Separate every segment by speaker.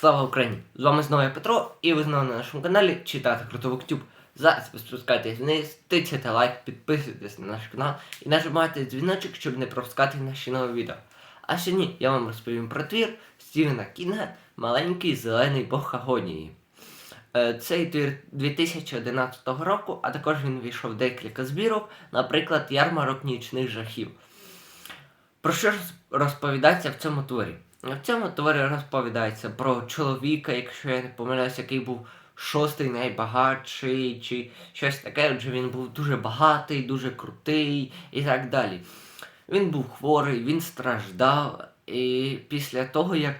Speaker 1: Слава Україні! З вами знову я Петро, і ви знову на нашому каналі читати Крутовик Тюб. Зараз ви спускайтесь вниз, тицяйте лайк, підписуйтесь на наш канал і нажимайте дзвіночок, щоб не пропускати наші нові відео. А сьогодні я вам розповім про твір Стівена Кінга Маленький зелений бог агонії. Е, Цей твір 2011 року, а також він війшов в декілька збірок, наприклад, Ярмарок нічних жахів. Про що розповідається в цьому творі? В цьому творі розповідається про чоловіка, якщо я не помиляюсь, який був шостий найбагатший, чи щось таке, адже він був дуже багатий, дуже крутий і так далі. Він був хворий, він страждав, і після того, як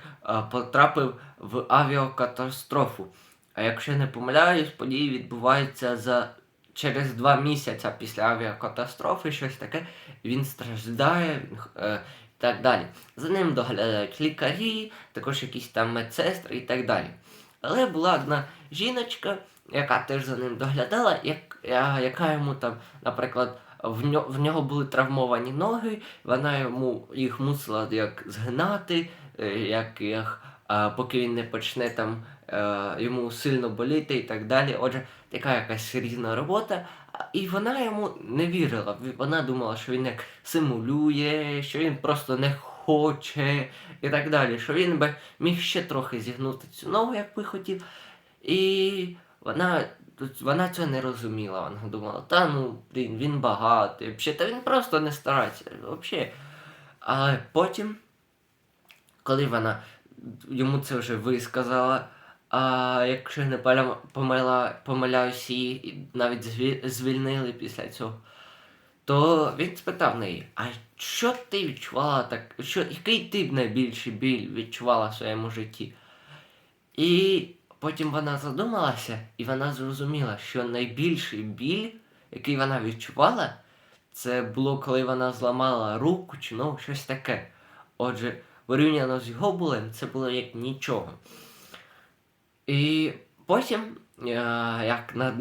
Speaker 1: потрапив в авіакатастрофу. А якщо я не помиляюсь, події відбуваються за через два місяці після авіакатастрофи, щось таке, він страждає е, так далі. За ним доглядають лікарі, також якісь там медсестри і так далі. Але була одна жіночка, яка теж за ним доглядала, як, яка йому там, наприклад, в, нього, в нього були травмовані ноги, вона йому їх мусила як згинати, е, як їх, поки він не почне там е, йому сильно боліти і так далі. Отже, така якась різна робота. І вона йому не вірила. Вона думала, що він як симулює, що він просто не хоче і так далі. Що він би міг ще трохи зігнути цю ногу, як би хотів. І вона, вона цього не розуміла. Вона думала, та ну, блін, він багатий, взагалі, та він просто не старається. Взагалі. Але потім, коли вона йому це вже висказала, а якщо я не помила, помиляюсь, її навіть звільнили після цього, то він спитав неї, а що ти відчувала так, що, який ти найбільший біль відчувала в своєму житті? І потім вона задумалася, і вона зрозуміла, що найбільший біль, який вона відчувала, це було, коли вона зламала руку чи ногу, щось таке. Отже, порівняно з його болем, це було як нічого. І потім, е, як над...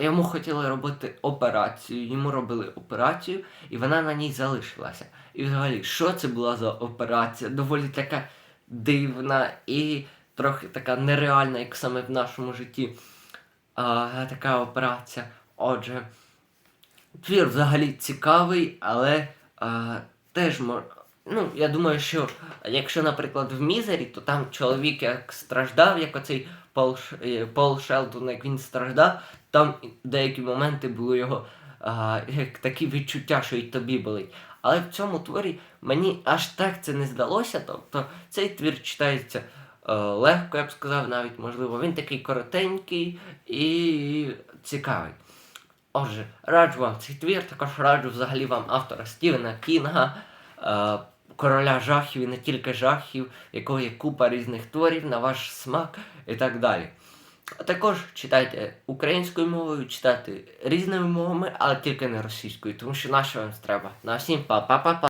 Speaker 1: йому хотіли робити операцію, йому робили операцію, і вона на ній залишилася. І взагалі, що це була за операція? Доволі така дивна і трохи така нереальна, як саме в нашому житті. А, така операція. Отже, твір взагалі цікавий, але а, теж мож... Ну, я думаю, що якщо, наприклад, в Мізері, то там чоловік як страждав, як оцей Пол, е, Пол Шелтон, як він страждав, там деякі моменти були його а, як такі відчуття, що і тобі болить. Але в цьому творі мені аж так це не здалося. Тобто цей твір читається е, легко, я б сказав, навіть можливо. Він такий коротенький і цікавий. Отже, раджу вам цей твір, також раджу взагалі вам автора Стівена Кінга, короля жахів і не тільки жахів, якого є купа різних творів на ваш смак і так далі. А також читайте українською мовою, читайте різними мовами, але тільки не російською, тому що наша вам треба. На всім па-па-па-па.